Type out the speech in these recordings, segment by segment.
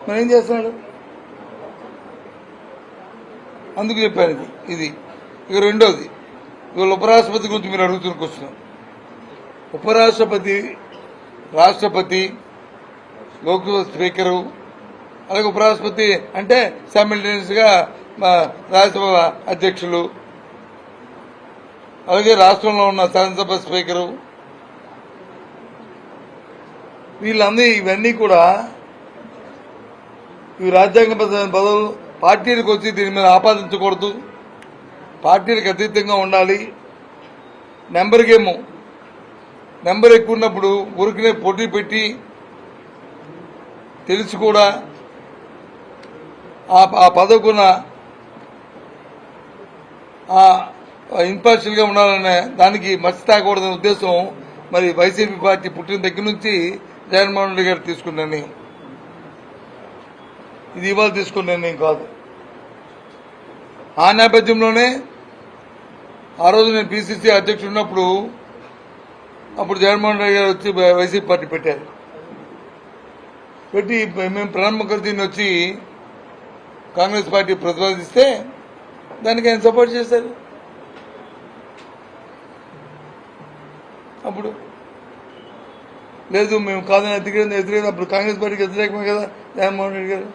మరి ఏం చేస్తున్నాడు? అందుకు చెప్పాను ఇది. ఇది. ఇక రెండోది ఇవాళ ఉపరాష్ట్రపతి గురించి మీరు అడుగుతున్న క్వశ్చన్ ఉపరాష్ట్రపతి రాష్ట్రపతి లోక్సభ స్పీకరు అలాగే ఉపరాష్ట్రపతి అంటే సైమిల్టేనియస్గా రాజ్యసభ అధ్యక్షులు అలాగే రాష్ట్రంలో ఉన్న శాసనసభ స్పీకరు వీళ్ళందరూ ఇవన్నీ కూడా ఇవి రాజ్యాంగ పదవులు పార్టీలకు వచ్చి దీని మీద ఆపాదించకూడదు. పార్టీలకు అతీతంగా ఉండాలి. Number game. నెంబర్ ఎక్కువ ఉన్నప్పుడు ఊరికనే పోటీ పెట్టి తెలిసి కూడా ఆ ఆ పదవుకున్న ఇన్ఫార్షియల్గా ఉండాలనే దానికి మర్చి తాగకూడదనే ఉద్దేశం మరి వైసీపీ పార్టీ పుట్టిన దగ్గర నుంచి జగన్మోహన్ రెడ్డి గారు తీసుకున్న నిర్ణయం ఇది ఇవాళ తీసుకున్న నిర్ణయం కాదు. ఆ నేపథ్యంలోనే ఆ రోజు నేను పిసిసి అధ్యక్షుడు ఉన్నప్పుడు అప్పుడు జగన్మోహన్ రెడ్డి గారు వచ్చి వైసీపీ పార్టీ పెట్టారు. పెట్టి మేము ప్రణబ్ ముఖర్జీని వచ్చి కాంగ్రెస్ పార్టీ ప్రతిపాదిస్తే దానికి ఆయన సపోర్ట్ చేశారు. అప్పుడు లేదు మేము కాదని వ్యతిరేకం వ్యతిరేకం అప్పుడు కాంగ్రెస్ పార్టీకి వ్యతిరేకమే కదా జగన్మోహన్ రెడ్డి గారు.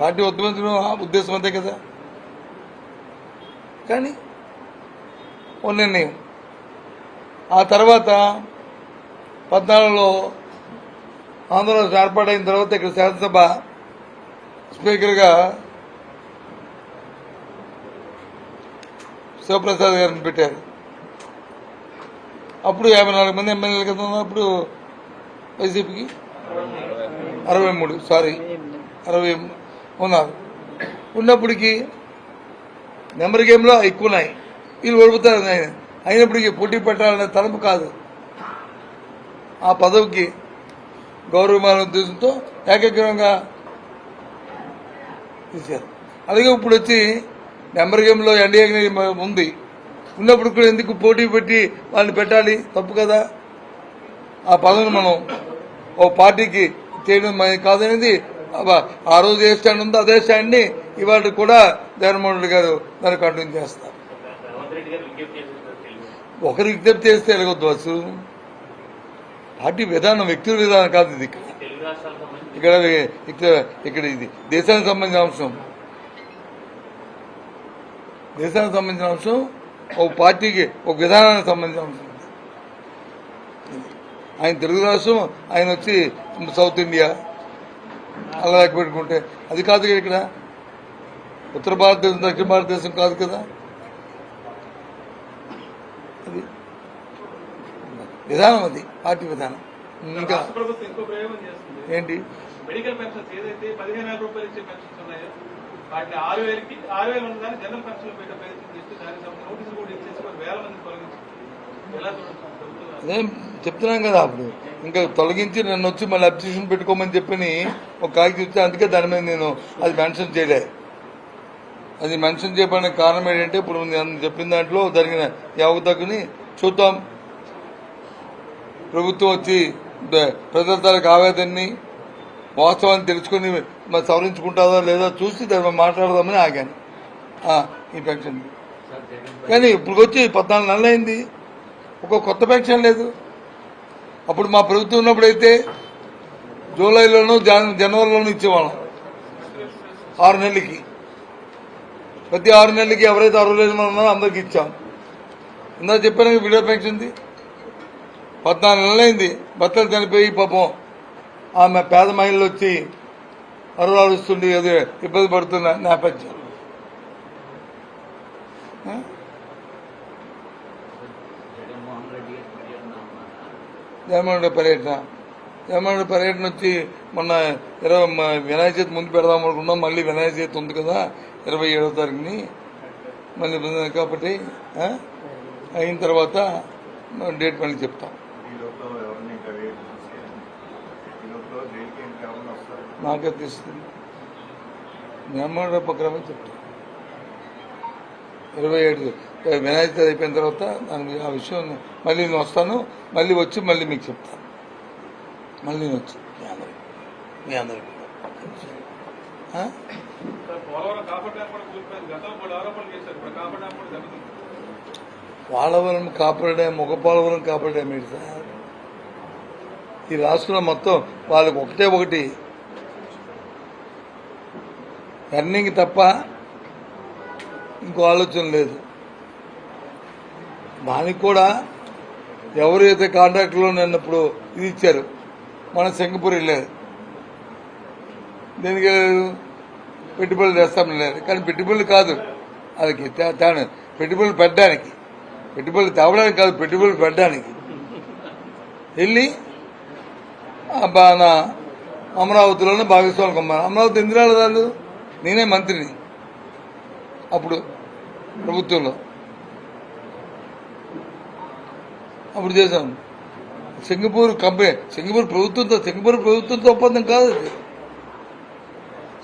పార్టీ ఉద్యమించడం ఉద్దేశం అంతే కదా. కానీ ఓ నిర్ణయం. ఆ తర్వాత పద్నాలుగులో ఆంధ్రప్రదేశ్ ఏర్పాటైన తర్వాత ఇక్కడ శాసనసభ స్పీకర్గా శివప్రసాద్ గారిని పెట్టారు. అప్పుడు యాభై నాలుగు మంది ఎమ్మెల్యేలు కదా ఉన్నప్పుడు వైసీపీకి అరవై మూడు సారీ అరవై ఉన్నారు. ఉన్నప్పటికీ నెంబర్ గేమ్లో ఎక్కువ ఉన్నాయి. వీళ్ళు ఓడిపోతారు ఆయన. అయినప్పటికీ పోటీ పెట్టాలనే తలపు కాదు. ఆ పదవికి గౌరవమైన ఉద్దేశంతో ఏకగ్రహంగా తీశారు. అలాగే ఇప్పుడు వచ్చి నెంబర్ గేమ్లో ఎన్డీఏ ఉంది. ఉన్నప్పుడు కూడా ఎందుకు పోటీ పెట్టి వాళ్ళని పెట్టాలి? తప్పు కదా. ఆ పదవిని మనం ఓ పార్టీకి చేయడం కాదనేది ఆ రోజు ఏ స్టాండ్ ఉందో అదే స్టాండ్ని ఇవాళ కూడా జగన్మోహన్ రెడ్డి గారు దాన్ని కంటిన్యూ చేస్తారు. ఒకరు విజ్ఞప్తి చేస్తే ఎలాగొద్దు బస్సు పార్టీ విధానం వ్యక్తుల విధానం కాదు ఇది ఇక్కడ. ఇక్కడ ఇక్కడ ఇక్కడ ఇది దేశానికి సంబంధించిన అంశం. దేశానికి సంబంధించిన అంశం ఒక పార్టీకి ఒక విధానానికి సంబంధించిన అంశం. ఆయన తెలుగు రాష్ట్రం ఆయన వచ్చి సౌత్ ఇండియా. అలా లెక్క పెట్టుకుంటే అది కాదు కదా ఇక్కడ. ఉత్తర భారతదేశం దక్షిణ భారతదేశం కాదు కదా. అది విధానం అది పార్టీ విధానం. ఇంకా ఏంటి? మెడికల్ పెన్షన్స్ ఏదైతే పదిహేను వేల రూపాయలు ఇచ్చే పెన్షన్స్ ఉన్నాయో వాటిని ఆరు వేలకి ఆరు వేలు ఉన్నదాన్ని జనరల్ పెన్షన్ పెట్టే ప్రయత్నం చేస్తే దానికి నోటీసులు కూడా ఇచ్చేసి వేల మంది తొలగించి. ఎలా ప్రభుత్వం అదే చెప్తున్నాం కదా అప్పుడు. ఇంకా తొలగించి నన్ను వచ్చి మళ్ళీ అబ్జెక్షన్ పెట్టుకోమని చెప్పని ఒక కాగితం ఇస్తే అందుకే దాని మీద నేను అది మెన్షన్ చేయలే. అది మెన్షన్ చేయడానికి కారణం ఏంటంటే ఇప్పుడు నేను చెప్పిన దాంట్లో జరిగిన ఈ అవతకుని చూద్దాం. ప్రభుత్వం వచ్చి ప్రజల తాలూకు ఆవేదనని వాస్తవాన్ని తెలుసుకుని మరి సవరించుకుంటుందో లేదో చూసి దాని మీద మాట్లాడదామని ఆగాను. పెన్షన్. కానీ ఇప్పుడు వచ్చి పద్నాలుగు నెలలు అయింది ఒక కొత్త పెన్షన్ లేదు. అప్పుడు మా ప్రభుత్వం ఉన్నప్పుడైతే జూలైలోనూ జనవరిలోనూ ఇచ్చేవాళ్ళం. ఆరు నెలలకి. ప్రతి ఆరు నెలలకి ఎవరైతే అరవై ఉన్నారో అందరికి ఇచ్చాం. ఇందా చెప్పాను కదా విడో పెన్షన్ది. పద్నాలుగు నెలలైంది. భర్తలు చనిపోయి పాపం ఆమె పేద మహిళలు వచ్చి అరువారుస్తుండి అదే ఇబ్బంది పడుతున్న నేపథ్యం. జగన్మోహన్ పర్యటన. జగన్మోహన్ పర్యటన వచ్చి మొన్న ఇరవై మ- వినాయక చవితి ముందు పెడదాం అనుకున్నాం మళ్ళీ వినాయక చవితి ఉంది కదా ఇరవై ఏడవ తారీఖుని. మళ్ళీ కాబట్టి ఆ? అయిన తర్వాత డేట్ మళ్ళీ చెప్తాం. నాకే తెలుస్తుంది. జగన్మోహన్ రెడ్డి ప్రకారమే చెప్తాం. ఇరవై ఏడు వినాయక చవితి అయిపోయిన తర్వాత దాని ఆ విషయం మళ్ళీ నేను వస్తాను మళ్ళీ వచ్చి మళ్ళీ మీకు చెప్తాను మళ్ళీ నేను వచ్చి మీ అందరికి మీ అందరికి పోలవరం కాపాడే ముఖ పోలవరం కాపాడే మీరు సార్ ఈ రాష్ట్రం మొత్తం వాళ్ళకి ఒకటే ఒకటి రన్నింగ్ తప్ప ఇంకో ఆలోచన లేదు దానికి కూడా ఎవరైతే కాంట్రాక్ట్లో నిన్నప్పుడు ఇది ఇచ్చారు మన సింగపూర్ వెళ్ళారు. దీనికి పెట్టుబడులు తెస్తామని లేదు కానీ పెట్టుబడులు కాదు. అది తాను పెట్టుబడులు పెట్టడానికి. పెట్టుబడులు తేవడానికి కాదు పెట్టుబడులు పెట్టడానికి. వెళ్ళి నా అమరావతిలోనే భాగస్వామి కుమార్ అమరావతి ఎందుకు రాలేదు నేనే మంత్రిని. అప్పుడు ప్రభుత్వంలో. అప్పుడు చేశాను సింగపూర్ కంపెనీ సింగపూర్ ప్రభుత్వంతో సింగపూర్ ప్రభుత్వంతో ఒప్పందం కాదు అది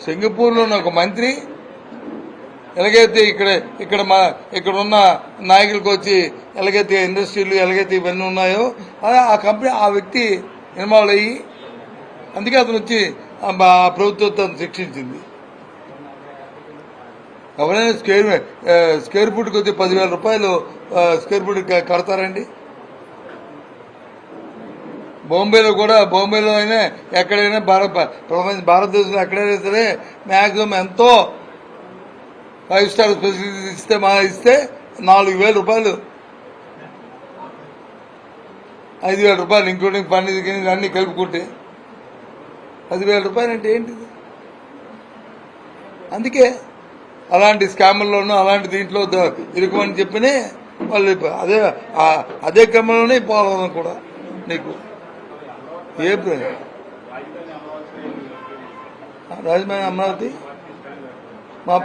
సింగపూర్లో ఉన్న ఒక మంత్రి ఎలాగైతే ఇక్కడ ఇక్కడ మా ఇక్కడ ఉన్న నాయకులకు వచ్చి ఎలాగైతే ఇండస్ట్రీలు ఎలాగైతే ఇవన్నీ ఉన్నాయో ఆ కంపెనీ ఆ వ్యక్తి ఇన్వాల్వ్ అయ్యి అందుకే అతను వచ్చి ఆ ప్రభుత్వం శిక్షించింది. ఎవరైనా స్క్వేర్ స్క్వేర్ ఫుట్కి వచ్చి పదివేల రూపాయలు స్క్వేర్ ఫుట్ కడతారండి? బాంబేలో కూడా బాంబేలో అయినా ఎక్కడైనా భారత ప్రపంచ భారతదేశంలో ఎక్కడైనా సరే మ్యాక్సిమం ఎంతో ఫైవ్ స్టార్ ఫెసిలిటీస్ ఇస్తే మా ఇస్తే నాలుగు వేల రూపాయలు. ఐదు వేల రూపాయలు ఇంక్లూడింగ్ ఫండ్ అన్ని కలుపుకుంటే పదివేల రూపాయలు అంటే ఏంటిది? అందుకే అలాంటి స్కాముల్లోనూ అలాంటి దీంట్లో ద- చెప్పినే వాళ్ళు అదే అదే క్రమంలోనే పోవాలని కూడా నీకు. ఏ ప్ర- రాజధాని అమరావతి. మా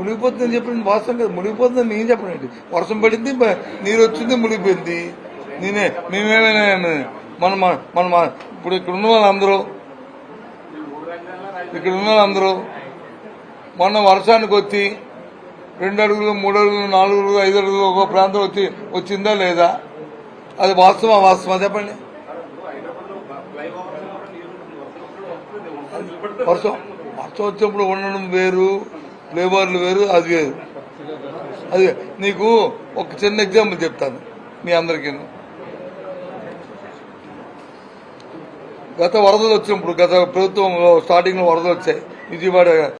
మునిగిపోతుందని చెప్పండి వాస్తవం కదా. మునిగిపోతుందని నేను చెప్పండి వర్షం పడింది నీరు వచ్చింది మునిగిపోయింది. నేనే మేమేమైనా మన మన మన ఇప్పుడు ఇక్కడ ఉన్న వాళ్ళందరూ ఇక్కడ ఉన్న వాళ్ళందరూ మొన్న వర్షానికి వచ్చి రెండు అడుగులు మూడు అడుగులు నాలుగు అడుగులు ఐదు అడుగులు ఒక ప్రాంతం వచ్చి వచ్చిందా లేదా? అది వాస్తవం వాస్తవం. చెప్పండి వర్షం వర్షం వచ్చినప్పుడు ఉండడం వేరు ఫ్లేవర్లు వేరు అది వేరు. అది నీకు ఒక చిన్న ఎగ్జాంపుల్ చెప్తాను మీ అందరికీ గత వరదలు వచ్చినప్పుడు గత ప్రభుత్వంలో స్టార్టింగ్లో వరదలు వచ్చాయి. విజయవాడ